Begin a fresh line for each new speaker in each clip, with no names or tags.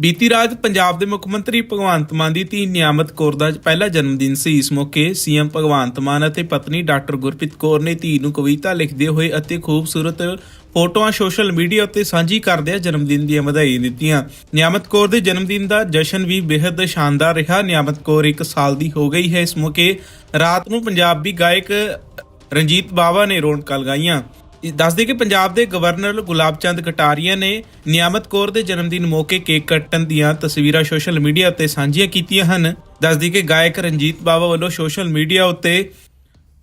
ਬੀਤੀ ਰਾਤ ਪੰਜਾਬ ਦੇ ਮੁੱਖ ਮੰਤਰੀ ਭਗਵੰਤ ਮਾਨ ਦੀ ਧੀ ਨਿਆਮਤ ਕੌਰ ਦਾ ਪਹਿਲਾ ਜਨਮ ਦਿਨ ਸੀ। ਇਸ ਮੌਕੇ ਸੀਐਮ ਭਗਵੰਤ ਮਾਨ ਅਤੇ ਪਤਨੀ ਡਾਕਟਰ ਗੁਰਪ੍ਰੀਤ ਕੌਰ ਨੇ ਧੀ ਨੂੰ ਕਵਿਤਾ ਲਿਖਦੇ ਹੋਏ ਅਤੇ ਖੂਬਸੂਰਤ ਫੋਟੋਆਂ ਸੋਸ਼ਲ ਮੀਡੀਆ ਉੱਤੇ ਸਾਂਝੀ ਕਰਦਿਆਂ ਜਨਮ ਦਿਨ ਦੀਆਂ ਵਧਾਈ ਦਿੱਤੀਆਂ। ਨਿਆਮਤ ਕੌਰ ਦੇ ਜਨਮ ਦਿਨ ਦਾ ਜਸ਼ਨ ਵੀ ਬੇहद ਸ਼ਾਨਦਾਰ ਰਿਹਾ। ਨਿਆਮਤ ਕੌਰ 1 ਸਾਲ ਦੀ ਹੋ ਗਈ ਹੈ। ਇਸ ਮੌਕੇ ਰਾਤ ਨੂੰ ਪੰਜਾਬੀ ਗਾਇਕ ਰਣਜੀਤ ਬਾਵਾ ਨੇ ਰੌਣਕਾਂ ਲਗਾਈਆਂ। ਇਹ ਦੱਸਦੇ ਕਿ ਪੰਜਾਬ ਦੇ ਗਵਰਨਰ ਗੁਲਾਬ ਚੰਦ ਕਟਾਰੀਆ ਨੇ ਨਿਆਮਤ ਕੌਰ ਦੇ ਜਨਮ ਦਿਨ ਮੌਕੇ ਕੇਕ ਕੱਟਣ ਦੀਆਂ ਤਸਵੀਰਾਂ ਸੋਸ਼ਲ ਮੀਡੀਆ ਉੱਤੇ ਸਾਂਝੀਆਂ ਕੀਤੀਆਂ ਹਨ। ਦੱਸਦੀ ਕਿ ਗਾਇਕ ਰਣਜੀਤ ਬਾਵਾ ਵੱਲੋਂ ਸੋਸ਼ਲ ਮੀਡੀਆ ਉੱਤੇ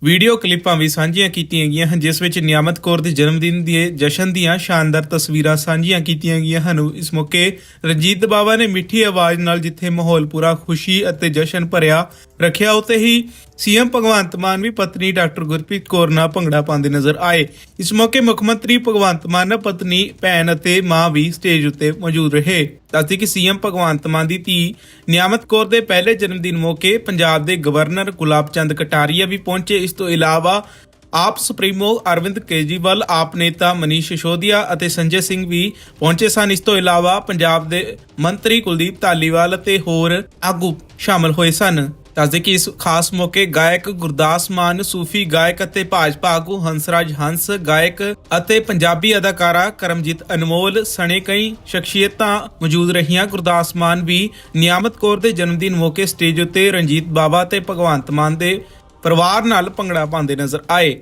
ਵੀਡੀਓ ਕਲਿੱਪਾਂ ਵੀ ਸਾਂਝੀਆਂ ਕੀਤੀਆਂ ਗਈਆਂ ਹਨ, ਜਿਸ ਵਿੱਚ ਨਿਆਮਤ ਕੌਰ ਦੇ ਜਨਮ ਦਿਨ ਦੇ ਜਸ਼ਨ ਦੀਆਂ ਸ਼ਾਨਦਾਰ ਤਸਵੀਰਾਂ ਸਾਂਝੀਆਂ ਕੀਤੀਆਂ ਗਈਆਂ ਹਨ। ਇਸ ਮੌਕੇ ਰਣਜੀਤ ਬਾਵਾ ਨੇ ਮਿੱਠੀ ਆਵਾਜ਼ ਨਾਲ ਜਿੱਥੇ ਮਾਹੌਲ ਪੂਰਾ ਖੁਸ਼ੀ ਅਤੇ ਜਸ਼ਨ ਭਰਿਆ ਰੱਖਿਆ ਉਤੇ ਹੀ ਸੀਐਮ ਭਗਵੰਤ ਮਾਨ ਵੀ ਪਤਨੀ ਡਾਕਟਰ ਗੁਰਪ੍ਰੀਤ ਕੌਰ ਨਾਲ ਭੰਗੜਾ ਪਾਉਂਦੇ ਨਜ਼ਰ ਆਏ। ਇਸ ਮੌਕੇ ਮੁੱਖ ਮੰਤਰੀ ਭਗਵੰਤ ਮਾਨ ਨਾਲ ਪਤਨੀ, ਭੈਣ ਅਤੇ ਮਾਂ ਵੀ ਸਟੇਜ ਉੱਤੇ ਮੌਜੂਦ ਰਹੇ। ਦੱਸਦੀ ਕਿ ਸੀਐਮ ਭਗਵੰਤ ਮਾਨ ਦੀ ਧੀ ਨਿਆਮਤ ਕੌਰ ਦੇ ਪਹਿਲੇ ਜਨਮ ਦਿਨ ਮੌਕੇ ਪੰਜਾਬ ਦੇ ਗਵਰਨਰ ਗੁਲਾਬ ਚੰਦ ਕਟਾਰੀਆ ਵੀ ਪਹੁੰਚੇ। ਇਸ ਤੋਂ ਇਲਾਵਾ ਆਪ ਸੁਪਰੀਮੋ ਅਰਵਿੰਦ ਕੇਜਰੀਵਾਲ, ਆਪ ਨੇਤਾ ਮਨੀਸ਼ ਸਿਸੋਦੀਆ ਅਤੇ ਸੰਜੇ ਸਿੰਘ ਵੀ ਪਹੁੰਚੇ ਸਨ। ਇਸ ਤੋਂ ਇਲਾਵਾ ਪੰਜਾਬ ਦੇ ਮੰਤਰੀ ਕੁਲਦੀਪ ਧਾਲੀਵਾਲ ਅਤੇ ਹੋਰ ਆਗੂ ਸ਼ਾਮਲ ਹੋਏ ਸਨ। ਦੱਸਦੇ ਕਿ ਇਸ ਖਾਸ ਮੌਕੇ ਗਾਇਕ ਗੁਰਦਾਸ ਮਾਨ, ਸੂਫੀ ਗਾਇਕ ਅਤੇ ਭਾਜਪਾ ਆਗੂ ਹੰਸਰਾਜ ਹੰਸ, ਗਾਇਕ ਅਤੇ ਪੰਜਾਬੀ ਅਦਾਕਾਰਾ ਕਰਮਜੀਤ ਅਨਮੋਲ ਸਣੇ ਕਈ ਸ਼ਖਸੀਅਤਾਂ ਮੌਜੂਦ ਰਹੀਆਂ। ਗੁਰਦਾਸ ਮਾਨ ਵੀ ਨਿਆਮਤ ਕੌਰ ਦੇ ਜਨਮ ਦਿਨ ਮੌਕੇ ਸਟੇਜ ਉੱਤੇ ਰਣਜੀਤ ਬਾਬਾ ਤੇ ਭਗਵੰਤ ਮਾਨ ਦੇ ਪਰਿਵਾਰ ਨਾਲ ਭੰਗੜਾ ਪਾਉਂਦੇ ਨਜ਼ਰ ਆਏ।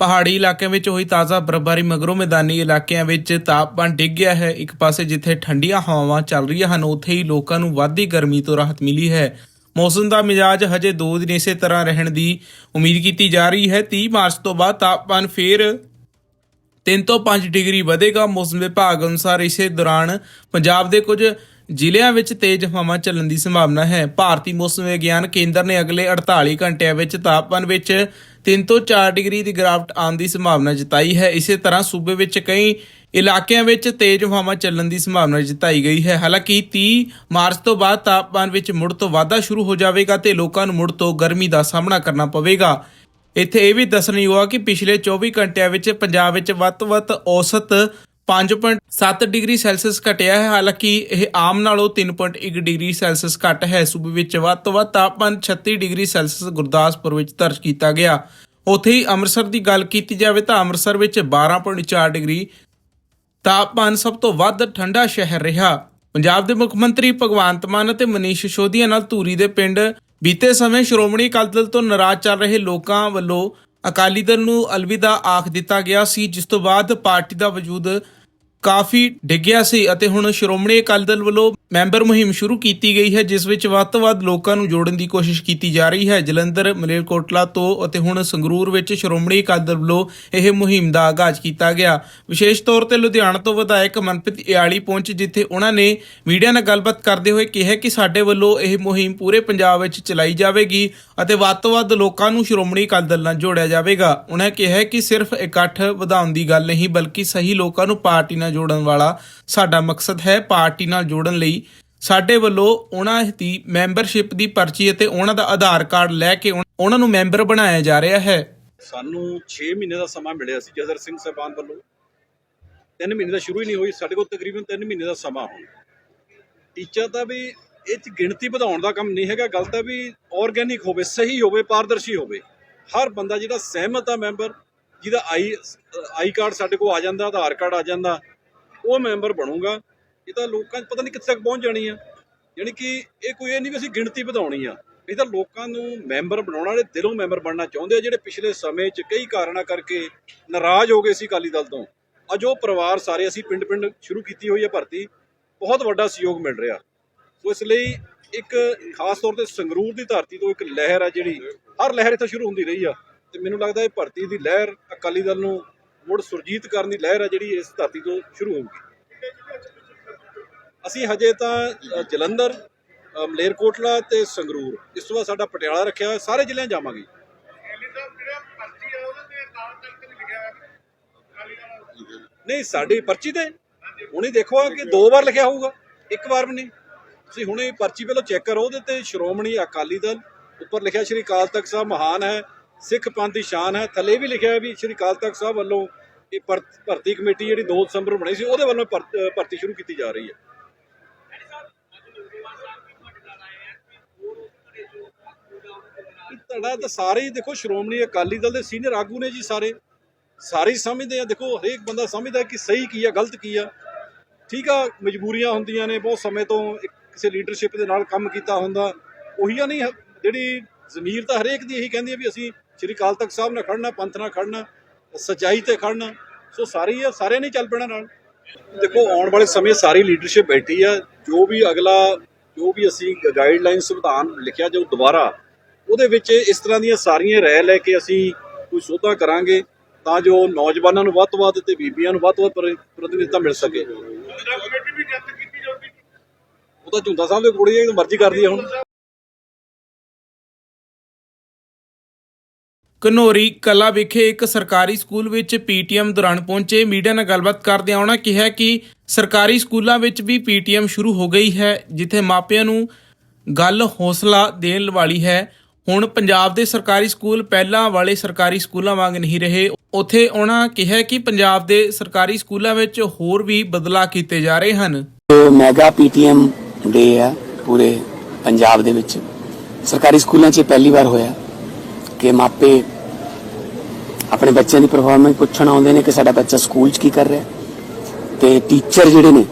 ਪਹਾੜੀ ਇਲਾਕਿਆਂ ਵਿੱਚ ਹੋਈ ਤਾਜ਼ਾ ਬਰਫ਼ਬਾਰੀ ਮਗਰੋਂ ਮੈਦਾਨੀ ਇਲਾਕਿਆਂ ਵਿੱਚ ਤਾਪਮਾਨ ਡਿੱਗ ਗਿਆ ਹੈ। ਇੱਕ ਪਾਸੇ ਜਿੱਥੇ ਠੰਡੀਆਂ ਹਵਾਵਾਂ ਚੱਲ ਰਹੀਆਂ ਹਨ, ਉੱਥੇ ਹੀ ਲੋਕਾਂ ਨੂੰ ਵੱਧਦੀ ਗਰਮੀ ਤੋਂ ਰਾਹਤ ਮਿਲੀ ਹੈ। ਮੌਸਮ ਦਾ ਮਿਜਾਜ ਹਜੇ 2 ਦਿਨ ਇਸੇ ਤਰ੍ਹਾਂ ਰਹਿਣ ਦੀ ਉਮੀਦ ਕੀਤੀ ਜਾ ਰਹੀ ਹੈ। 30 ਮਾਰਚ ਤੋਂ ਬਾਅਦ ਤਾਪਮਾਨ ਫੇਰ 3 ਤੋਂ 5 ਡਿਗਰੀ ਵਧੇਗਾ। ਮੌਸਮ ਵਿਭਾਗ ਅਨੁਸਾਰ ਇਸੇ ਦੌਰਾਨ ਪੰਜਾਬ ਦੇ ਕੁਝ ਜ਼ਿਲ੍ਹਿਆਂ ਵਿੱਚ ਤੇਜ਼ ਹਵਾਵਾਂ ਚੱਲਣ ਦੀ ਸੰਭਾਵਨਾ ਹੈ। ਭਾਰਤੀ ਮੌਸਮ ਵਿਗਿਆਨ ਕੇਂਦਰ ਨੇ ਅਗਲੇ 48 ਘੰਟਿਆਂ ਵਿੱਚ ਤਾਪਮਾਨ ਵਿੱਚ 3 ਤੋਂ 4 ਡਿਗਰੀ ਦੀ ਗਿਰਾਵਟ ਆਉਣ ਦੀ ਸੰਭਾਵਨਾ ਜਤਾਈ ਹੈ। ਇਸੇ ਤਰ੍ਹਾਂ ਸੂਬੇ ਵਿੱਚ ਕਈ ਇਲਾਕਿਆਂ ਵਿੱਚ ਤੇਜ਼ ਹਵਾਵਾਂ ਚੱਲਣ ਦੀ ਸੰਭਾਵਨਾ ਜਤਾਈ ਗਈ ਹੈ। ਹਾਲਾਂਕਿ 30 ਮਾਰਚ ਤੋਂ ਬਾਅਦ ਤਾਪਮਾਨ ਵਿੱਚ ਮੁੜ ਤੋਂ ਵਾਧਾ ਸ਼ੁਰੂ ਹੋ ਜਾਵੇਗਾ ਤੇ ਲੋਕਾਂ ਨੂੰ ਮੁੜ ਤੋਂ ਗਰਮੀ ਦਾ ਸਾਹਮਣਾ ਕਰਨਾ ਪਵੇਗਾ। ਇੱਥੇ ਇਹ ਵੀ ਦੱਸਣਯੋਗ ਆ ਕਿ ਪਿਛਲੇ 24 ਘੰਟਿਆਂ ਵਿੱਚ ਪੰਜਾਬ ਵਿੱਚ ਵੱਧ ਤੋਂ ਵੱਧ ਔਸਤ 5.7 ਡਿਗਰੀ ਸੈਲਸੀਅਸ ਘਟਿਆ ਹੈ। ਹਾਲਾਂਕਿ ਇਹ ਆਮ ਨਾਲੋਂ 3.1 ਡਿਗਰੀ ਸੈਲਸੀਅਸ ਘੱਟ ਹੈ। ਸੂਬੇ ਵਿੱਚ ਵੱਧ ਤੋਂ ਵੱਧ ਤਾਪਮਾਨ 36 ਡਿਗਰੀ ਸੈਲਸੀਅਸ ਗੁਰਦਾਸਪੁਰ ਵਿੱਚ ਦਰਜ ਕੀਤਾ ਗਿਆ। ਉੱਥੇ ਹੀ ਅੰਮ੍ਰਿਤਸਰ ਦੀ ਗੱਲ ਕੀਤੀ ਜਾਵੇ ਤਾਂ ਅੰਮ੍ਰਿਤਸਰ ਵਿੱਚ 12.4 ਡਿਗਰੀ ਤਾਪਮਾਨ ਸਭ ਤੋਂ ਵੱਧ ਠੰਡਾ ਸ਼ਹਿਰ ਰਿਹਾ। ਪੰਜਾਬ ਦੇ ਮੁੱਖ ਮੰਤਰੀ ਭਗਵੰਤ ਮਾਨ ਅਤੇ ਮਨੀਸ਼ ਸਿਸੋਦੀਆ ਨਾਲ ਧੂਰੀ ਦੇ ਪਿੰਡ ਬੀਤੇ ਸਮੇਂ ਸ਼੍ਰੋਮਣੀ ਅਕਾਲੀ ਦਲ ਤੋਂ ਨਾਰਾਜ਼ ਚੱਲ ਰਹੇ ਲੋਕਾਂ ਵੱਲੋਂ ਅਕਾਲੀ ਦਲ ਨੂੰ ਅਲਵਿਦਾ ਆਖ ਦਿੱਤਾ ਗਿਆ ਸੀ, ਜਿਸ ਤੋਂ ਬਾਅਦ ਪਾਰਟੀ ਦਾ ਵਜੂਦ ਕਾਫੀ ਡਿੱਗਿਆ ਸੀ ਅਤੇ ਹੁਣ ਸ਼੍ਰੋਮਣੀ ਅਕਾਲੀ ਦਲ ਵੱਲੋਂ ਮੈਂਬਰ ਮੁਹਿੰਮ ਸ਼ੁਰੂ ਕੀਤੀ ਗਈ ਹੈ, ਜਿਸ ਵਿੱਚ ਵੱਧ ਤੋਂ ਵੱਧ ਲੋਕਾਂ ਨੂੰ ਜੋੜਨ ਦੀ ਕੋਸ਼ਿਸ਼ ਕੀਤੀ ਜਾ ਰਹੀ ਹੈ। ਜਲੰਧਰ, ਮਲੇਰਕੋਟਲਾ ਤੋਂ ਅਤੇ ਹੁਣ ਸੰਗਰੂਰ ਵਿੱਚ ਸ਼੍ਰੋਮਣੀ ਅਕਾਲੀ ਦਲ ਵੱਲੋਂ ਇਹ ਮੁਹਿੰਮ ਦਾ ਆਗਾਜ਼ ਕੀਤਾ ਗਿਆ। ਵਿਸ਼ੇਸ਼ ਤੌਰ ਤੇ ਲੁਧਿਆਣਾ ਤੋਂ ਵਿਧਾਇਕ ਮਨਪ੍ਰੀਤ ਇਆਲੀ ਪਹੁੰਚੇ, ਜਿੱਥੇ ਉਹਨਾਂ ਨੇ ਮੀਡੀਆ ਨਾਲ ਗੱਲਬਾਤ ਕਰਦੇ ਹੋਏ ਕਿਹਾ ਕਿ ਸਾਡੇ ਵੱਲੋਂ ਇਹ ਮੁਹਿੰਮ ਪੂਰੇ ਪੰਜਾਬ ਵਿੱਚ ਚਲਾਈ ਜਾਵੇਗੀ ਅਤੇ ਵੱਧ ਤੋਂ ਵੱਧ ਲੋਕਾਂ ਨੂੰ ਸ਼੍ਰੋਮਣੀ ਅਕਾਲੀ ਦਲ ਨਾਲ ਜੋੜਿਆ ਜਾਵੇਗਾ। ਉਹਨਾਂ ਕਿਹਾ ਕਿ ਸਿਰਫ ਇਕੱਠ ਵਧਾਉਣ ਦੀ ਗੱਲ ਨਹੀਂ, ਬਲਕਿ ਸਹੀ ਲੋਕਾਂ ਨੂੰ ਪਾਰਟੀ ਨਾਲ ਜੋੜਨ ਵਾਲਾ ਸਾਡਾ ਮਕਸਦ ਹੈ, ਪਾਰਟੀ ਨਾਲ ਜੋੜਨ ਲਈ ਸਾਡੇ ਵੱਲੋਂ ਉਹਨਾਂ ਦੀ ਮੈਂਬਰਸ਼ਿਪ ਦੀ ਪਰਚੀ ਅਤੇ ਉਹਨਾਂ ਦਾ ਆਧਾਰ ਕਾਰਡ ਲੈ ਕੇ ਉਹਨਾਂ ਨੂੰ ਮੈਂਬਰ ਬਣਾਇਆ ਜਾ ਰਿਹਾ ਹੈ।
ਸਾਨੂੰ 6 ਮਹੀਨੇ ਦਾ ਸਮਾਂ ਮਿਲਿਆ ਸੀ ਜਦਰ ਸਿੰਘ ਸਾਹਿਬਾਨ ਵੱਲੋਂ। 3 ਮਹੀਨੇ ਦਾ ਸ਼ੁਰੂ ਹੀ ਨਹੀਂ ਹੋਈ, ਸਾਡੇ ਕੋਲ ਤਕਰੀਬਨ 3 ਮਹੀਨੇ ਦਾ ਸਮਾਂ ਹੁਣ। ਟੀਚਾ ਦਾ ਵੀ ਇਹ ਚ ਗਿਣਤੀ ਵਧਾਉਣ ਦਾ ਕੰਮ ਨਹੀਂ ਹੈਗਾ, ਗੱਲ ਤਾਂ ਵੀ ਆਰਗੇਨਿਕ ਹੋਵੇ, ਸਹੀ ਹੋਵੇ, ਪਾਰਦਰਸ਼ੀ ਹੋਵੇ। ਹਰ ਬੰਦਾ ਜਿਹੜਾ ਸਹਿਮਤ ਆ ਮੈਂਬਰ, ਜਿਹਦਾ ਆਈ ਆਈ ਕਾਰਡ ਸਾਡੇ ਕੋਲ ਆ ਜਾਂਦਾ, ਆਧਾਰ ਕਾਰਡ ਆ ਜਾਂਦਾ, ਉਹ ਮੈਂਬਰ ਬਣੂਗਾ। ਇਹ ਤਾਂ ਲੋਕਾਂ 'ਚ ਪਤਾ ਨਹੀਂ ਕਿੱਥੇ ਤੱਕ ਪਹੁੰਚ ਜਾਣੀ ਆ। ਯਾਨੀ ਕਿ ਇਹ ਕੋਈ ਇਹ ਨਹੀਂ ਵੀ ਅਸੀਂ ਗਿਣਤੀ ਵਧਾਉਣੀ ਆ। ਇਹ ਤਾਂ ਲੋਕਾਂ ਨੂੰ ਮੈਂਬਰ ਬਣਾਉਣਾ ਵਾਲੇ ਦਿਲੋਂ ਮੈਂਬਰ ਬਣਨਾ ਚਾਹੁੰਦੇ ਆ, ਜਿਹੜੇ ਪਿਛਲੇ ਸਮੇਂ 'ਚ ਕਈ ਕਾਰਨਾਂ ਕਰਕੇ ਨਾਰਾਜ਼ ਹੋ ਗਏ ਸੀ ਅਕਾਲੀ ਦਲ ਤੋਂ। ਅੱਜ ਉਹ ਪਰਿਵਾਰ ਸਾਰੇ ਅਸੀਂ ਪਿੰਡ-ਪਿੰਡ ਸ਼ੁਰੂ ਕੀਤੀ ਹੋਈ ਹੈ ਭਰਤੀ। ਬਹੁਤ ਵੱਡਾ ਸਹਿਯੋਗ ਮਿਲ ਰਿਹਾ। ਸੋ ਇਸ ਲਈ ਇੱਕ ਖਾਸ ਤੌਰ ਤੇ ਸੰਗਰੂਰ ਦੀ ਧਰਤੀ ਤੋਂ ਇੱਕ ਲਹਿਰ ਆ ਜਿਹੜੀ ਹਰ ਲਹਿਰ ਇੱਥੇ ਸ਼ੁਰੂ ਹੁੰਦੀ ਰਹੀ ਆ। ਤੇ ਮੈਨੂੰ ਲੱਗਦਾ ਇਹ ਭਰਤੀ ਦੀ ਲਹਿਰ ਅਕਾਲੀ ਦਲ ਨੂੰ ਮੁੜ ਸੁਰਜੀਤ ਕਰਨ ਦੀ ਲਹਿਰ ਆ ਜਿਹੜੀ ਇਸ ਧਰਤੀ ਤੋਂ ਸ਼ੁਰੂ ਹੋਊਗੀ। ਅਸੀਂ ਹਜੇ ਤਾਂ ਜਲੰਧਰ ਮਲੇਰਕੋਟਲਾ ਤੇ ਸੰਗਰੂਰ। ਇਸ ਤੋਂ ਬਾਅਦ ਸਾਡਾ ਪਟਿਆਲਾ ਰੱਖਿਆ ਹੋਇਆ, ਸਾਰੇ ਜ਼ਿਲ੍ਹਿਆਂ ਜਾਵਾਂਗੇ। ਨਹੀਂ, ਸਾਡੀ ਪਰਚੀ ਤੇ? ਹੁਣੇ ਦੇਖੋ ਕਿ ਦੋ ਵਾਰ ਲਿਖਿਆ ਹੋਊਗਾ, ਇੱਕ ਵਾਰ ਵੀ ਨਹੀਂ। ਤੁਸੀਂ ਹੁਣੇ ਪਰਚੀ ਪਹਿਲਾਂ ਚੈੱਕ ਕਰੋ, ਉਹਦੇ ਤੇ ਸ਼੍ਰੋਮਣੀ ਅਕਾਲੀ ਦਲ, ਉੱਪਰ ਲਿਖਿਆ ਸ਼੍ਰੀ ਅਕਾਲ ਤਖਤ ਸਾਹਿਬ ਮਹਾਨ ਹੈ, ਸਿੱਖ ਪੰਥ ਦੀ ਸ਼ਾਨ ਹੈ। ਥੱਲੇ ਵੀ ਲਿਖਿਆ ਵੀ ਸ਼੍ਰੀ ਅਕਾਲ ਤਖਤ ਸਾਹਿਬ ਵੱਲੋਂ ਇਹ ਭਰ- ਭਰਤੀ ਕਮੇਟੀ ਜਿਹੜੀ 2 ਦਸੰਬਰ ਨੂੰ ਬਣੀ ਸੀ, ਉਹਦੇ ਵੱਲੋਂ ਭਰ- ਭਰਤੀ ਸ਼ੁਰੂ ਕੀਤੀ ਜਾ ਰਹੀ ਹੈ। ਤੁਹਾਡਾ ਤਾਂ ਸਾਰੇ ਹੀ ਦੇਖੋ ਸ਼੍ਰੋਮਣੀ ਅਕਾਲੀ ਦਲ ਦੇ ਸੀਨੀਅਰ ਆਗੂ ਨੇ ਜੀ ਸਾਰੇ। ਸਾਰੇ ਹੀ ਸਮਝਦੇ ਆ, ਦੇਖੋ ਹਰੇਕ ਬੰਦਾ ਸਮਝਦਾ ਕਿ ਸਹੀ ਕੀ ਆ, ਗਲਤ ਕੀ ਆ। ਠੀਕ ਆ, ਮਜਬੂਰੀਆਂ ਹੁੰਦੀਆਂ ਨੇ, ਬਹੁਤ ਸਮੇਂ ਤੋਂ ਇੱਕ ਕਿਸੇ ਲੀਡਰਸ਼ਿਪ ਦੇ ਨਾਲ ਕੰਮ ਕੀਤਾ ਹੁੰਦਾ। ਉਹੀ ਆ ਨਹੀਂ, ਜਿਹੜੀ ਜ਼ਮੀਰ ਤਾਂ ਹਰੇਕ ਦੀ ਇਹੀ ਕਹਿੰਦੀ ਹੈ ਵੀ ਅਸੀਂ ਸ਼੍ਰੀ ਅਕਾਲ ਤਖਤ ਸਾਹਿਬ ਨਾਲ ਖੜਨਾ, ਪੰਥ ਨਾਲ ਖੜਨਾ, ਸੱਚਾਈ ਤੇ ਖੜਨਾ। ਸੋ ਸਾਰੇ ਆ, ਸਾਰਿਆਂ ਨੇ ਚੱਲ ਪੈਣਾ ਨਾਲ। ਦੇਖੋ, ਆਉਣ ਵਾਲੇ ਸਮੇਂ ਸਾਰੀ ਲੀਡਰਸ਼ਿਪ ਬੈਠੀ ਆ। ਜੋ ਵੀ ਅਗਲਾ, ਜੋ ਵੀ ਅਸੀਂ ਗਾਈਡਲਾਈਨ ਸੰਵਿਧਾਨ ਲਿਖਿਆ, ਜੋ ਦੁਬਾਰਾ ਉਹਦੇ ਵਿੱਚ ਇਸ ਤਰ੍ਹਾਂ ਦੀਆਂ ਸਾਰੀਆਂ ਰਹਿ ਲੈ ਕੇ ਅਸੀਂ ਕੋਈ ਸੋਧਾਂ ਕਰਾਂਗੇ ਤਾਂ ਜੋ ਨੌਜਵਾਨਾਂ ਨੂੰ ਵੱਧ ਤੋਂ ਵੱਧ ਤੇ ਬੀਬੀਆਂ ਨੂੰ ਵੱਧ ਤੋਂ ਵੱਧ ਪ੍ਰ- ਪ੍ਰਤੀਨਿਧਤਾ ਮਿਲ ਸਕੇ। ਉਹ ਤਾਂ ਝੁੰਦਾ ਸਾਹਿਬ ਦੇ ਕੋਲ ਹੀ ਮਰਜ਼ੀ ਕਰਦੀ ਹੈ ਹੁਣ।
ਘਨੌਰੀ ਕਲਾ ਵਿਖੇ ਇੱਕ ਸਰਕਾਰੀ ਸਕੂਲ ਵਿੱਚ ਪੀਟੀਐਮ ਦੌਰਾਨ ਪਹੁੰਚੇ ਮੀਡੀਆ ਨਾਲ ਗੱਲਬਾਤ ਕਰਦਿਆਂ ਉਹਨਾਂ ਕਿਹਾ ਕਿ ਸਰਕਾਰੀ ਸਕੂਲਾਂ ਵਿੱਚ ਵੀ ਪੀਟੀਐਮ ਸ਼ੁਰੂ ਹੋ ਗਈ ਹੈ ਜਿੱਥੇ ਮਾਪਿਆਂ ਨੂੰ ਗੱਲ ਹੌਸਲਾ ਦੇਣ ਵਾਲੀ ਹੈ। ਹੁਣ ਪੰਜਾਬ ਦੇ ਸਰਕਾਰੀ ਸਕੂਲ ਪਹਿਲਾਂ ਵਾਲੇ ਸਰਕਾਰੀ ਸਕੂਲਾਂ ਵਾਂਗ ਨਹੀਂ ਰਹੇ। ਉੱਥੇ ਉਹਨਾਂ ਕਿਹਾ ਕਿ ਪੰਜਾਬ ਦੇ ਸਰਕਾਰੀ ਸਕੂਲਾਂ ਵਿੱਚ ਹੋਰ ਵੀ ਬਦਲਾਅ ਕੀਤੇ ਜਾ ਰਹੇ ਹਨ।
ਇਹ ਮੈਗਾ ਪੀਟੀਐਮ ਡੇ ਆ ਪੂਰੇ ਪੰਜਾਬ ਦੇ ਵਿੱਚ। ਸਰਕਾਰੀ ਸਕੂਲਾਂ 'ਚ ਇਹ ਪਹਿਲੀ ਵਾਰ ਹੋਇਆ ਕਿ ਮਾਪੇ ਆਪਣੇ ਬੱਚਿਆਂ ਦੀ ਪਰਫਾਰਮੈਂਸ ਪੁੱਛਣ ਆਉਂਦੇ ਨੇ ਕਿ ਸਾਡਾ ਬੱਚਾ ਸਕੂਲ 'ਚ ਕੀ ਕਰ ਰਿਹਾ। ਤੇ ਟੀਚਰ ਜਿਹੜੇ ਨੇ,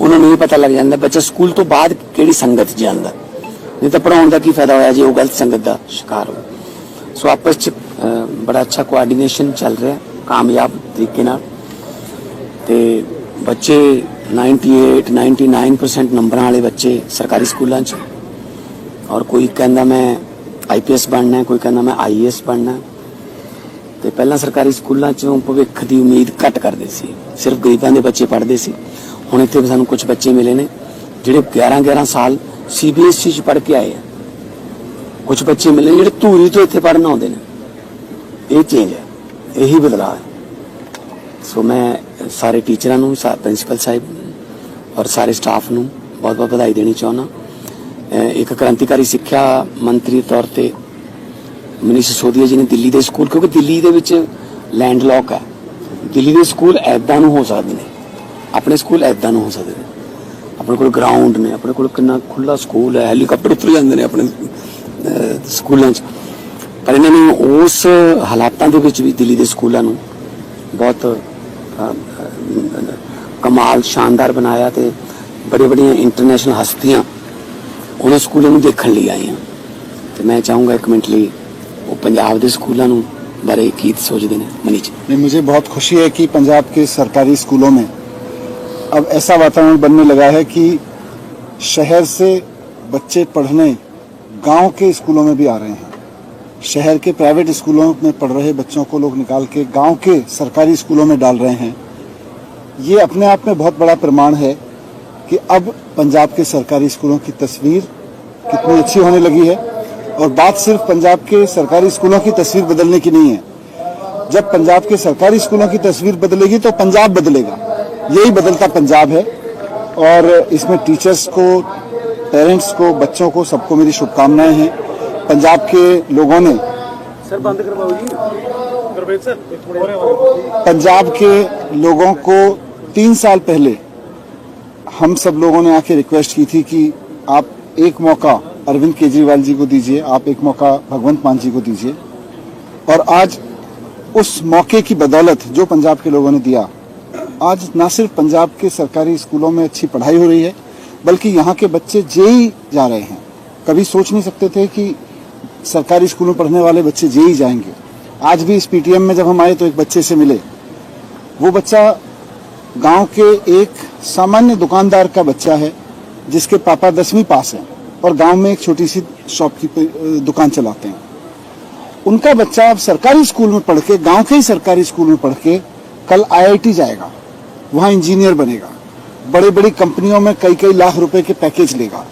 ਉਹਨਾਂ ਨੂੰ ਇਹ ਪਤਾ ਲੱਗ ਜਾਂਦਾ ਬੱਚਾ ਸਕੂਲ ਤੋਂ ਬਾਅਦ ਕਿਹੜੀ ਸੰਗਤ ਜਾਂਦਾ। ਨਹੀਂ ਤਾਂ ਪੜਾਉਣ ਦਾ ਕੀ ਫਾਇਦਾ ਹੋਇਆ ਜੇ ਉਹ ਗਲਤ ਸੰਗਤ ਦਾ ਸ਼ਿਕਾਰ ਹੋ ਸੋ ਆਪਸ 'ਚ ਬੜਾ ਅੱਛਾ ਕੋਆਰਡੀਨੇਸ਼ਨ ਚੱਲ ਰਿਹਾ, ਕਾਮਯਾਬ ਤਰੀਕੇ ਨਾਲ। ਤੇ ਬੱਚੇ 98 99% ਨੰਬਰਾਂ ਵਾਲੇ ਬੱਚੇ ਸਰਕਾਰੀ ਸਕੂਲਾਂ 'ਚ ਔਰ ਕੋਈ ਕਹਿੰਦਾ ਮੈਂ ਆਈਪੀਐਸ ਬਣਨਾ ਕੋਈ ਕਹਿੰਦਾ ਮੈਂ ਆਈਏਐਸ ਬਣਨਾ ਹੈ। ਤੇ ਪਹਿਲਾਂ ਸਰਕਾਰੀ ਸਕੂਲਾਂ 'ਚੋਂ ਭਵਿੱਖ ਦੀ ਉਮੀਦ ਘੱਟ ਕਰਦੇ ਸੀ। ਸਿਰਫ ਗਰੀਬਾਂ ਦੇ ਬੱਚੇ ਪੜ੍ਹਦੇ ਸੀ। ਹੁਣ ਇੱਥੇ ਸਾਨੂੰ ਕੁਝ ਬੱਚੇ ਮਿਲੇ ਨੇ, ਜਿਹੜੇ 11 11 ਸਾਲ ਸੀਬੀਐਸਈ 'ਚ ਪੜ੍ਹ ਕੇ ਆਏ ਆ। ਕੁਝ ਬੱਚੇ ਮਿਲੇ ਜਿਹੜੇ ਧੂਰੀ ਤੋਂ ਇੱਥੇ ਪੜ੍ਹਨ ਆਉਂਦੇ ਨੇ। ਇਹ ਚੇਂਜ ਹੈ। ਇਹੀ ਬਦਲਾਅ ਹੈ। ਸੋ ਮੈਂ ਸਾਰੇ ਟੀਚਰਾਂ ਨੂੰ ਪ੍ਰਿੰਸੀਪਲ ਸਾਹਿਬ ਔਰ ਸਾਰੇ ਸਟਾਫ ਨੂੰ ਬਹੁਤ ਬਹੁਤ ਵਧਾਈ ਦੇਣੀ ਚਾਹੁੰਦਾ। ਇੱਕ ਕ੍ਰਾਂਤੀਕਾਰੀ ਸਿੱਖਿਆ ਮੰਤਰੀ ਦੇ ਤੌਰ ਤੇ ਮਨੀਸ਼ ਸਿਸੋਦੀਆ ਜੀ ਨੇ ਦਿੱਲੀ ਦੇ ਸਕੂਲ, ਕਿਉਂਕਿ ਦਿੱਲੀ ਦੇ ਵਿੱਚ ਲੈਂਡ ਲੋਕ ਹੈ। ਦਿੱਲੀ ਦੇ ਸਕੂਲ ਐਦਾਂ ਨੂੰ ਹੋ ਸਕਦੇ ਨੇ। ਆਪਣੇ ਸਕੂਲ ਐਦਾਂ ਨੂੰ ਹੋ ਸਕਦੇ ਨੇ। ਆਪਣੇ ਕੋਲ ਗਰਾਊਂਡ ਨੇ, ਆਪਣੇ ਕੋਲ ਕਿੰਨਾ ਖੁੱਲਾ ਸਕੂਲ ਹੈ ਹੈਲੀਕਾਪਟਰ ਉੱਤਰ ਜਾਂਦੇ ਨੇ ਆਪਣੇ ਸਕੂਲਾਂ 'ਚ। ਪਰ ਇਹਨਾਂ ਨੂੰ ਉਸ ਹਾਲਾਤਾਂ ਦੇ ਵਿੱਚ ਵੀ ਦਿੱਲੀ ਦੇ ਸਕੂਲਾਂ ਨੂੰ ਬਹੁਤ ਕਮਾਲ ਸ਼ਾਨਦਾਰ ਬਣਾਇਆ ਤੇ ਬੜੇ ਬੜੀਆਂ ਇੰਟਰਨੈਸ਼ਨਲ ਹਸਤੀਆਂ ਉਹਨਾਂ ਸਕੂਲਾਂ ਨੂੰ ਦੇਖਣ ਲਈ ਆਈਆਂ। ਤੇ ਮੈਂ ਚਾਹੂੰਗਾ ਇੱਕ ਮਿੰਟ ਲਈ ਉਹ ਪੰਜਾਬ ਦੇ ਸਕੂਲਾਂ ਨੂੰ ਬਾਰੇ ਕੀ ਸੋਚਦੇ ਨੇ ਮਨੀਸ਼ ਜੀ?
ਮੈਨੂੰ ਬਹੁਤ ਖੁਸ਼ੀ ਹੈ ਕਿ ਪੰਜਾਬ ਕੇ ਸਰਕਾਰੀ ਸਕੂਲਾਂ ਮੇਂ अब ऐसा वातावरण बनने लगा है कि शहर से बच्चे पढ़ने गाँव के स्कूलों में भी आ रहे हैं। शहर के प्राइवेट स्कूलों में पढ़ रहे बच्चों को लोग निकाल के गाँव के सरकारी स्कूलों में डाल रहे हैं। ये अपने आप में बहुत बड़ा प्रमाण है कि अब पंजाब के सरकारी स्कूलों की तस्वीर कितनी अच्छी होने लगी है। और बात सिर्फ़ पंजाब के सरकारी स्कूलों की तस्वीर बदलने की नहीं है। जब पंजाब के सरकारी स्कूलों की तस्वीर बदलेगी तो पंजाब बदलेगा। यही बदलता पंजाब है और इसमें टीचर्स को पेरेंट्स को बच्चों को सबको मेरी शुभकामनाएँ हैं। पंजाब के लोगों ने सर बंद पंजाब के लोगों को तीन साल पहले हम सब लोगों ने आके रिक्वेस्ट की थी कि आप एक मौका अरविंद केजरीवाल जी को दीजिए आप एक मौका भगवंत मान जी को दीजिए। और आज उस मौके की बदौलत जो पंजाब के लोगों ने दिया आज न सिर्फ़ पंजाब के सरकारी स्कूलों में अच्छी पढ़ाई हो रही है, बल्कि यहाँ के बच्चे जेई जा रहे हैं। कभी सोच नहीं सकते थे कि सरकारी स्कूलों में पढ़ने वाले बच्चे जेई जाएँगे। आज भी इस पीटीएम में जब हम आए तो एक बच्चे से मिले। वो बच्चा गाँव के एक सामान्य दुकानदार का बच्चा है, जिसके पापा दसवीं पास हैं और गाँव में एक छोटी सी शॉप की दुकान चलाते हैं। उनका बच्चा अब सरकारी स्कूल में पढ़ के, गाँव के ही सरकारी स्कूल में पढ़ के कल आईआईटी जाएगा। वहाँ इंजीनियर बनेगा। बड़ी बड़ी कंपनियों में कई कई लाख रुपए के पैकेज लेगा।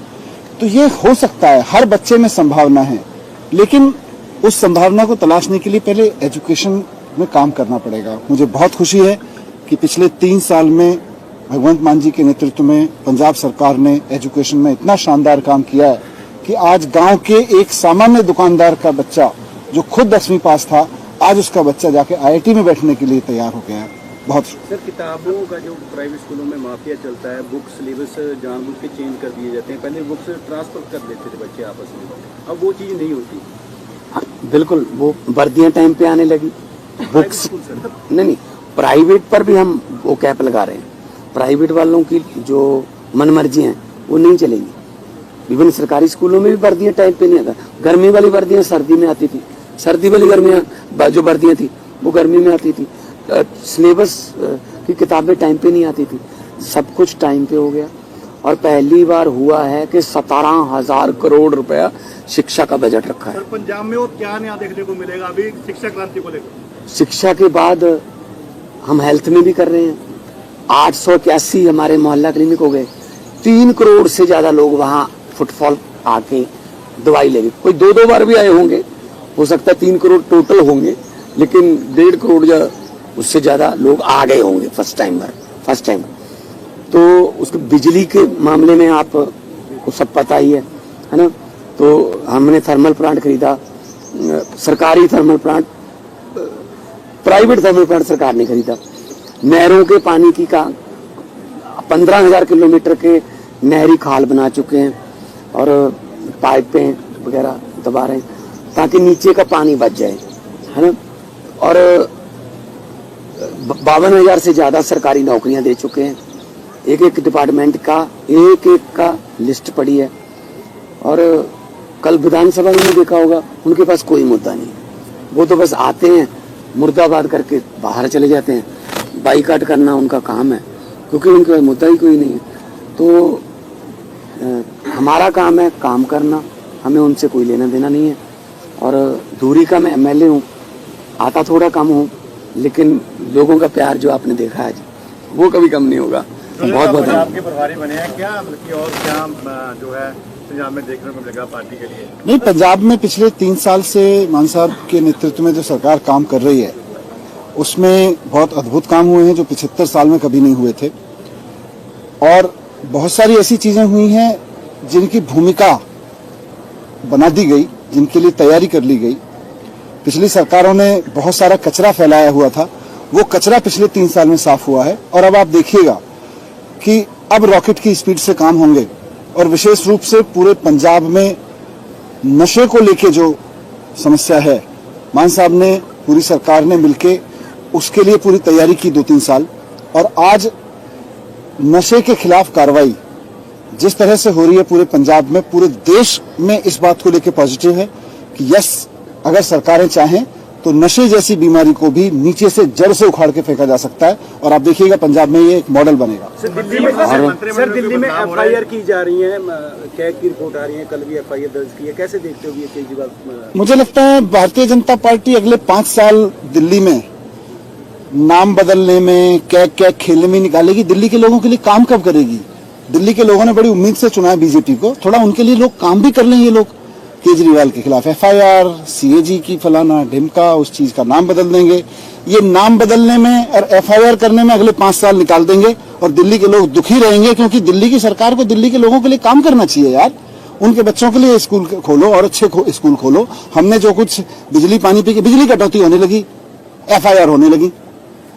तो ये हो सकता है, हर बच्चे में संभावना है। लेकिन उस संभावना को तलाशने के लिए पहले एजुकेशन में काम करना पड़ेगा। मुझे बहुत खुशी है कि पिछले तीन साल में भगवंत मान जी के नेतृत्व में पंजाब सरकार ने एजुकेशन में इतना शानदार काम किया है कि आज गाँव के एक सामान्य दुकानदार का बच्चा, जो खुद दसवीं पास था, आज उसका बच्चा जाके आईआईटी में बैठने के लिए तैयार हो गया है। बहुत
सर किताबों का जो प्राइवेट स्कूलों में माफिया चलता है बुक सिलेबस जानबूझ के चेंज कर दिए जाते हैं। पहले बुक्स ट्रांसफ़र कर देते थे बच्चे आपस में। अब वो चीज़ नहीं होती।
हाँ, बिल्कुल वो वर्दियाँ टाइम पे आने लगी। बुक्स नहीं नहीं प्राइवेट पर भी हम वो कैप लगा रहे हैं। प्राइवेट वालों की जो मनमर्जी हैं वो नहीं चलेंगी। इवन सरकारी स्कूलों में भी वर्दियाँ टाइम पे नहीं आता गर्मी वाली वर्दियाँ सर्दी में आती थी। सर्दी वाली गर्मियाँ जो वर्दियाँ थी वो गर्मी में आती थी। सिलेबस की किताबें टाइम पे नहीं आती थी। सब कुछ टाइम पे हो गया। और पहली बार हुआ है कि सतारह हज़ार करोड़ रुपया शिक्षा का बजट रखा है।
पंजाब में वो क्या नया देखने को मिलेगा? अभी शिक्षा क्रांति को लेकर।
शिक्षा के बाद हम हेल्थ में भी कर रहे हैं। आठ सौ इक्यासी हमारे मोहल्ला क्लिनिक हो गए। तीन करोड़ से ज़्यादा लोग वहाँ फुटफॉल आके दवाई ले गए कोई दो दो बार भी आए होंगे। हो सकता है तीन करोड़ टोटल होंगे लेकिन डेढ़ करोड़ या उससे ज़्यादा लोग आ गए होंगे फ़र्स्ट टाइम पर फ़र्स्ट टाइम तो उसके बिजली के मामले में आप, को सब पता ही है है ना? तो हमने थर्मल प्लांट खरीदा, सरकारी thermal plant private thermal plant सरकार ने खरीदा। नहरों के पानी की का, पंद्रह हज़ार किलोमीटर के नहरी खाल बना चुके हैं और पाइपें वगैरह दबा रहे हैं, ताकि नीचे का पानी बच जाए, है ना? और बावन हज़ार से ज़्यादा सरकारी नौकरियाँ दे चुके हैं। एक एक डिपार्टमेंट का एक एक का लिस्ट पड़ी है। और कल विधानसभा में देखा होगा उनके पास कोई मुद्दा नहीं। वो तो बस आते हैं मुर्दाबाद करके बाहर चले जाते हैं। बाईकाट करना उनका काम है क्योंकि उनके पास मुद्दा ही कोई नहीं है। तो अ, हमारा काम है काम करना हमें उनसे कोई लेना देना नहीं है। और दूरी का मैं एमएलए हूँ आता थोड़ा कम हूँ लेकिन लोगों का प्यार जो आपने देखा है वो कभी कम नहीं होगा। बहुत बहुत धन्यवाद।
पंजाब प्रभारी बने हैं। क्या बल्कि और क्या जो है पंजाब में देखने को मिलेगा पार्टी के लिए?
नहीं पंजाब में पिछले तीन साल से मान साहब के नेतृत्व में जो सरकार काम कर रही है उसमें बहुत अद्भुत काम हुए हैं जो पिछहत्तर साल में कभी नहीं हुए थे। और बहुत सारी ऐसी चीज़ें हुई हैं जिनकी भूमिका बना दी गई जिनके लिए तैयारी कर ली गई। पिछली सरकारों ने बहुत सारा कचरा फैलाया हुआ था। वो कचरा पिछले तीन साल में साफ़ हुआ है। और अब आप देखिएगा कि अब रॉकेट की स्पीड से काम होंगे। और विशेष रूप से पूरे पंजाब में नशे को लेके जो समस्या है, मान साहब ने, पूरी सरकार ने मिलके उसके लिए पूरी तैयारी की दो तीन साल। और आज नशे के खिलाफ कार्रवाई जिस तरह से हो रही है पूरे पंजाब में, पूरे देश में इस बात को लेकर पॉजिटिव है कि यस अगर सरकारें चाहें तो नशे जैसी बीमारी को भी नीचे से जड़ से उखाड़ के फेंका जा सकता है। और आप देखिएगा पंजाब में ये एक मॉडल बनेगा।
सर दिल्ली में सर दिल्ली में एफआईआर की जा रही है कैग की रिपोर्ट आ रही है कल भी एफआईआर दर्ज की है। कैसे देखते हो ये केजरीवाल
मुझे लगता है भारतीय जनता पार्टी अगले पाँच साल दिल्ली में नाम बदलने में क्या क्या खेलने में निकालेगी। दिल्ली के लोगों के लिए काम कब करेगी? दिल्ली के लोगों ने बड़ी उम्मीद से चुना है बीजेपी को। थोड़ा उनके लिए लोग काम भी कर लें ये लोग। केजरीवाल के खिलाफ एफआईआर सीएजी की फलाना ढिमका उस चीज़ का नाम बदल देंगे। ये नाम बदलने में और एफआईआर करने में अगले पाँच साल निकाल देंगे और दिल्ली के लोग दुखी रहेंगे क्योंकि दिल्ली की सरकार को दिल्ली के लोगों के लिए काम करना चाहिए यार। उनके बच्चों के लिए स्कूल खोलो और अच्छे खो, स्कूल खोलो। हमने जो कुछ बिजली पानी पी के बिजली कटौती होने लगी एफआईआर होने लगी।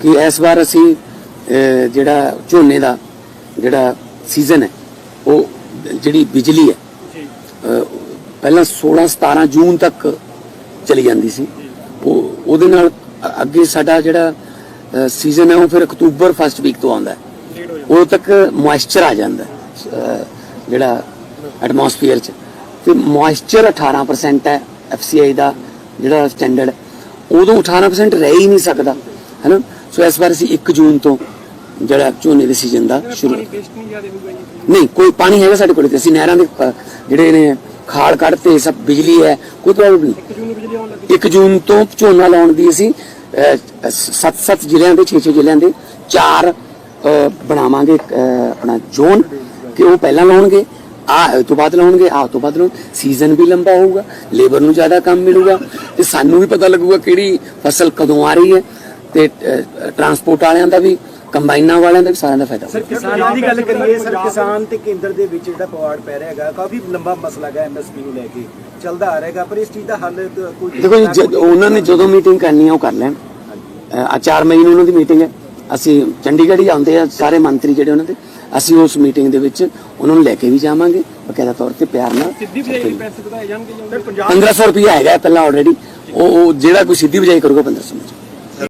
ਕਿ ਇਸ ਵਾਰ ਅਸੀਂ ਜਿਹੜਾ ਝੋਨੇ ਦਾ ਜਿਹੜਾ ਸੀਜ਼ਨ ਹੈ ਉਹ ਜਿਹੜੀ ਬਿਜਲੀ ਹੈ ਪਹਿਲਾਂ 16 17 ਜੂਨ ਤੱਕ ਚਲੀ ਜਾਂਦੀ ਸੀ। ਉਹ ਉਹਦੇ ਨਾਲ ਅੱਗੇ ਸਾਡਾ ਜਿਹੜਾ ਸੀਜ਼ਨ ਹੈ ਉਹ ਫਿਰ ਅਕਤੂਬਰ ਫਸਟ ਵੀਕ ਤੋਂ ਆਉਂਦਾ ਹੈ। ਉਦੋਂ ਤੱਕ ਮੋਇਸਚਰ ਆ ਜਾਂਦਾ ਜਿਹੜਾ ਐਟਮੋਸਫੀਅਰ ਚ। ਤੇ ਮੋਇਸਚਰ 18% ਹੈ ਐਫਸੀਆਈ ਦਾ ਜਿਹੜਾ ਸਟੈਂਡਰਡ ਉਦੋਂ 18% ਰਹਿ ਹੀ ਨਹੀਂ ਸਕਦਾ ਹੈਨਾ? ਸੋ ਇਸ ਵਾਰ ਅਸੀਂ 1 ਜੂਨ ਤੋਂ ਜਿਹੜਾ ਝੋਨੇ ਦੇ ਸੀਜ਼ਨ ਦਾ ਸ਼ੁਰੂ
ਨਹੀਂ
ਕੋਈ ਪਾਣੀ ਹੈਗਾ ਸਾਡੇ ਕੋਲ ਤੇ। ਅਸੀਂ ਨਹਿਰਾਂ ਦੇ ਜਿਹੜੇ ਨੇ ਖਾਲ ਕੱਢਤੇ ਸਭ ਬਿਜਲੀ ਹੈ ਕੋਈ ਪ੍ਰੋਬਲਮ ਨਹੀਂ।
ਇੱਕ ਜੂਨ ਨੂੰ ਬਿਜਲੀ ਆਉਣ ਲੱਗੀ।
1 ਜੂਨ ਤੋਂ ਝੋਨਾ ਲਾਉਣ ਦੀ ਅਸੀਂ 7-7 ਜ਼ਿਲ੍ਹਿਆਂ ਦੇ 6-6 ਜ਼ਿਲ੍ਹਿਆਂ ਦੇ ਚਾਰ ਬਣਾਵਾਂਗੇ ਆਪਣਾ ਜ਼ੋਨ ਕਿ ਉਹ ਪਹਿਲਾਂ ਲਾਉਣਗੇ ਆ ਤੋਂ ਬਾਅਦ ਲਾਉਣਗੇ ਆ ਤੋਂ ਬਾਅਦ ਲਾਉਣ ਸੀਜ਼ਨ ਵੀ ਲੰਬਾ ਹੋਊਗਾ ਲੇਬਰ ਨੂੰ ਜ਼ਿਆਦਾ ਕੰਮ ਮਿਲੂਗਾ ਤੇ ਸਾਨੂੰ ਵੀ ਪਤਾ ਲੱਗੂਗਾ ਕਿਹੜੀ ਫਸਲ ਕਦੋਂ ਆ ਰਹੀ ਹੈ। ਤੇ ਟਰਾਂਸਪੋਰਟ ਵਾਲਿਆਂ ਦਾ ਵੀ ਕੰਬਾਈਨਾਂ ਵਾਲਿਆਂ ਦਾ ਵੀ ਸਾਰਿਆਂ ਦਾ ਫਾਇਦਾ ਹੋਊਗਾ।
ਕਿਸਾਨਾਂ ਦੀ ਗੱਲ ਕਰੀਏ ਸਰ ਕਿਸਾਨ ਤੇ ਕੇਂਦਰ ਦੇ ਵਿੱਚ ਜਿਹੜਾ ਪਵਾੜ ਪੈ ਰਿਹਾ ਹੈਗਾ ਕਾਫੀ ਲੰਬਾ ਮਸਲਾ ਹੈ ਐਮਐਸਪੀ ਨੂੰ ਲੈ ਕੇ ਚੱਲਦਾ ਆ ਰਿਹਾਗਾ ਪਰ ਇਸ ਚੀਜ਼ ਦਾ ਹੱਲ ਕੋਈ
ਦੇਖੋ ਜੀ ਉਹਨਾਂ ਨੇ ਜਦੋਂ ਮੀਟਿੰਗ ਕਰਨੀ ਹੈ ਉਹ ਕਰ ਲੈਣ। ਆ 4 ਮਈ ਨੂੰ ਉਹਨਾਂ ਦੀ ਮੀਟਿੰਗ ਹੈ। ਅਸੀਂ ਚੰਡੀਗੜ੍ਹ ਹੀ ਆਉਂਦੇ ਆ ਸਾਰੇ ਮੰਤਰੀ ਜਿਹੜੇ ਉਹਨਾਂ ਦੇ ਅਸੀਂ ਉਸ ਮੀਟਿੰਗ ਦੇ ਵਿੱਚ ਉਹਨਾਂ ਨੂੰ ਲੈ ਕੇ ਵੀ ਜਾਵਾਂਗੇ ਬਕਾਇਦਾ ਤੌਰ ਤੇ ਪਿਆਰ ਨਾਲ।
ਸਿੱਧੀ ਬਿਜਾਈ ਦੇ ਪੈਸੇ ਵਧਾਏ ਜਾਣਗੇ ਜੀ ਪੰਜਾਬ
1500 ਰੁਪਇਆ ਹੈਗਾ ਪਹਿਲਾਂ ਆਲਰੇਡੀ ਉਹ ਉਹ ਜਿਹੜਾ ਕੋਈ ਸਿੱਧੀ ਬਜਾਈ ਕਰੂਗਾ 1500 ਵਿੱਚ